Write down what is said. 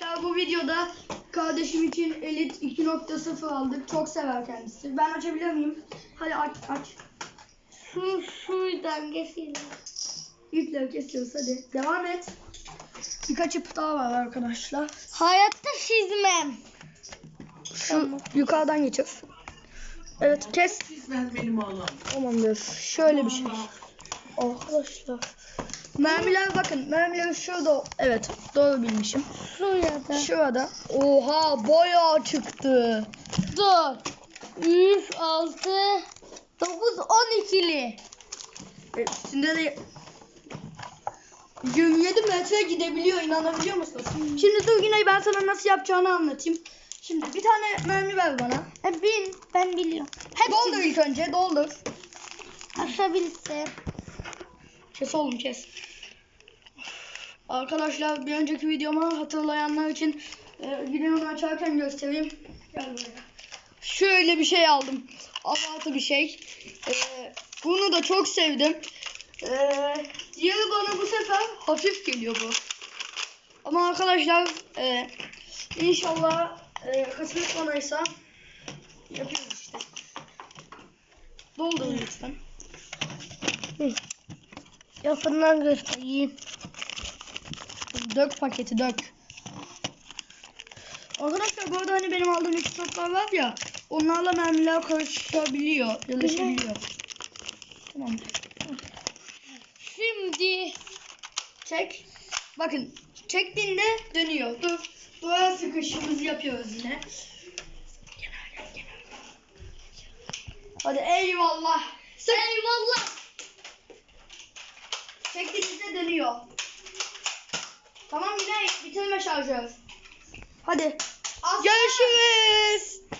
Arkadaşlar bu videoda kardeşim için Elite 2.0 aldık. Çok sever kendisi. Ben açabilir miyim? Hadi aç aç. Şu şuradan geçelim. Yükle kesiyoruz hadi. Devam et. Birkaç ip daha var arkadaşlar. Hayatta çizmem. Şu yukarıdan geçir. Evet kes. Ben benim oğlum. Tamamdır. Şöyle bir şey. Arkadaşlar. Mermiler bakın. Mermiler şurada. Evet doğru bilmişim. Şuraya da. Şurada. Oha bayağı çıktı. 4, 3, 6, 9, 12'li. E, Üstünde de 27 metre gidebiliyor inanabiliyor musun? Şimdi dur yine ben sana nasıl yapacağını anlatayım. Şimdi bir tane mermi ver bana. E, bin, ben biliyorum. doldur ilk önce doldur. Aşabilirse. Kes oğlum kes. Arkadaşlar bir önceki videomu hatırlayanlar için e, videomu açarken göstereyim. Gel buraya. Şöyle bir şey aldım. Abartı bir şey. E, bunu da çok sevdim. E, diğeri bana bu sefer hafif geliyor bu. Ama arkadaşlar e, inşallah e, kısmet banaysa yapıyoruz işte. Doldur lütfen. Yakından göstereyim. Dök paketi dök. Arkadaşlar bu arada hani benim aldığım iki toplar var ya onlarla mermiler karışabiliyor, birleşebiliyor. Tamam. Şimdi Çek. Bakın çektiğinde dönüyor. Dur. Buraya sıkışımızı yapıyoruz yine. Hadi eyvallah. Sık. eyvallah. 8'de dönüyor. Tamam yine bitirme şarjör. Hadi. Aslında Görüşürüz.